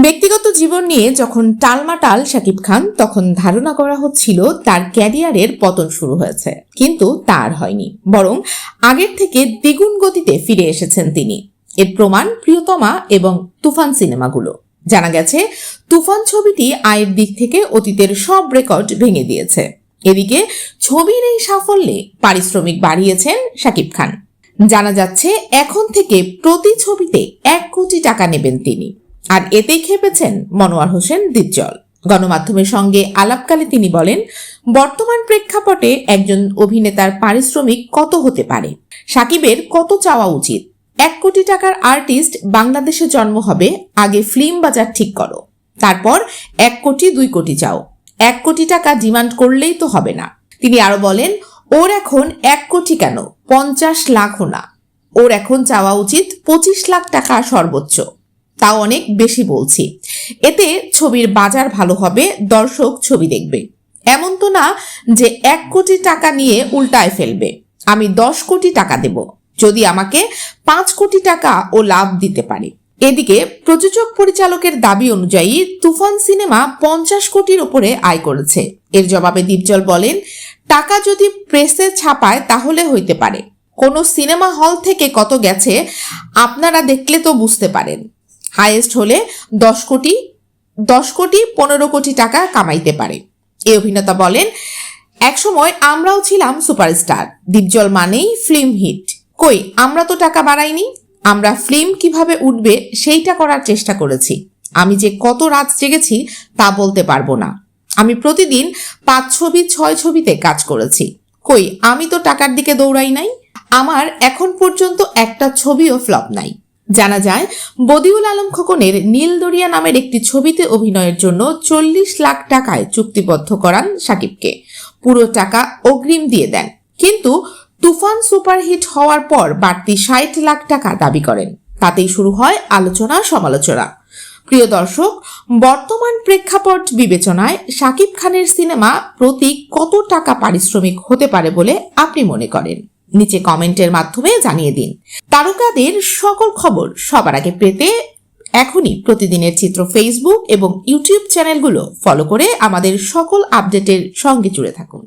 ব্যক্তিগত জীবন নিয়ে যখন টালমাটাল শাকিব খান, তখন ধারণা করা হচ্ছিল তার ক্যারিয়ারের পতন শুরু হয়েছে। কিন্তু তার হয়নি। বরং আগের থেকে দ্বিগুণ গতিতে ফিরে এসেছেন তিনি। এর প্রমাণ প্রিয়তমা এবং তুফান সিনেমাগুলো। জানা গেছে, তুফান ছবিটি আয়ের দিক থেকে অতীতের সব রেকর্ড ভেঙে দিয়েছে। এদিকে ছবির এই সাফল্যে পারিশ্রমিক বাড়িয়েছেন শাকিব খান। জানা যাচ্ছে, এখন থেকে প্রতি ছবিতে এক কোটি টাকা নেবেন তিনি। আর এতেই খেপেছেন মনোয়ার হোসেন দিজ্জল। গণমাধ্যমের সঙ্গে আলাপকালে তিনি বলেন, বর্তমান প্রেক্ষাপটে একজন অভিনেতার পারিশ্রমিক কত হতে পারে? সাকিবের কত চাওয়া উচিত? এক কোটি টাকার আর্টিস্ট বাংলাদেশে জন্ম হবে, আগে ফিল্ম বাজার ঠিক করো। তারপর এক কোটি, দুই কোটি চাও এক কোটি টাকা ডিমান্ড করলেই তো হবে না। তিনি আরও বলেন, ওর এখন এক কোটি কেন? পঞ্চাশ লাখও না। ওর এখন চাওয়া উচিত পঁচিশ লাখ টাকা সর্বোচ্চ। তাও অনেক বেশি বলছি। এতে ছবির বাজার ভালো হবে, দর্শক ছবি দেখবে। এমন তো না যে এক কোটি টাকা নিয়ে উল্টায় ফেলবে। আমি দশ কোটি টাকা দেব, যদি আমাকে পাঁচ কোটি টাকা ও লাভ দিতে পারে। এদিকে প্রযোজক পরিচালকের দাবি অনুযায়ী তুফান সিনেমা পঞ্চাশ কোটির উপরে আয় করেছে। এর জবাবে দীপজল বলেন, টাকা যদি প্রেসে ছাপায় তাহলে হইতে পারে। কোনো সিনেমা হল থেকে কত গেছে আপনারা দেখলে তো বুঝতে পারেন। হাইয়েস্ট হলে দশ কোটি দশ কোটি পনেরো কোটি টাকা কামাইতে পারে। এই অভিনেতা বলেন, একসময় আমরাও ছিলাম সুপারস্টার। দীপজল মানেই ফিল্ম হিট। কই, আমরা তো টাকা বাড়াইনি। আমরা ফিল্ম কীভাবে উঠবে সেইটা করার চেষ্টা করেছি। আমি যে কত রাত জেগেছি তা বলতে পারব না। আমি প্রতিদিন পাঁচ ছবি, ছয় ছবিতে কাজ করেছি। কই, আমি তো টাকার দিকে দৌড়াই নাই। আমার এখন পর্যন্ত একটা ছবিও ফ্লপ নাই। জানা যায়, বদিউল আলম খোকনের নীল দরিয়া নামের একটি ছবিতে অভিনয়ের জন্য চল্লিশ লাখ টাকায় চুক্তিবদ্ধ করান সাকিবকে। পুরো টাকা অগ্রিম দিয়ে দেন। কিন্তু তুফান সুপারহিট হওয়ার পর বাড়তি ষাট লাখ টাকা দাবি করেন। তাতেই শুরু হয় আলোচনা সমালোচনা। প্রিয় দর্শক, বর্তমান প্রেক্ষাপট বিবেচনায় শাকিব খানের সিনেমা প্রতি কত টাকা পারিশ্রমিক হতে পারে বলে আপনি মনে করেন? নিচে কমেন্টের মাধ্যমে জানিয়ে দিন। তারকাদের সকল খবর সবার আগে পেতে এখনই প্রতিদিনের চিত্র ফেসবুক এবং ইউটিউব চ্যানেলগুলো ফলো করে আমাদের সকল আপডেটের সঙ্গে জুড়ে থাকুন।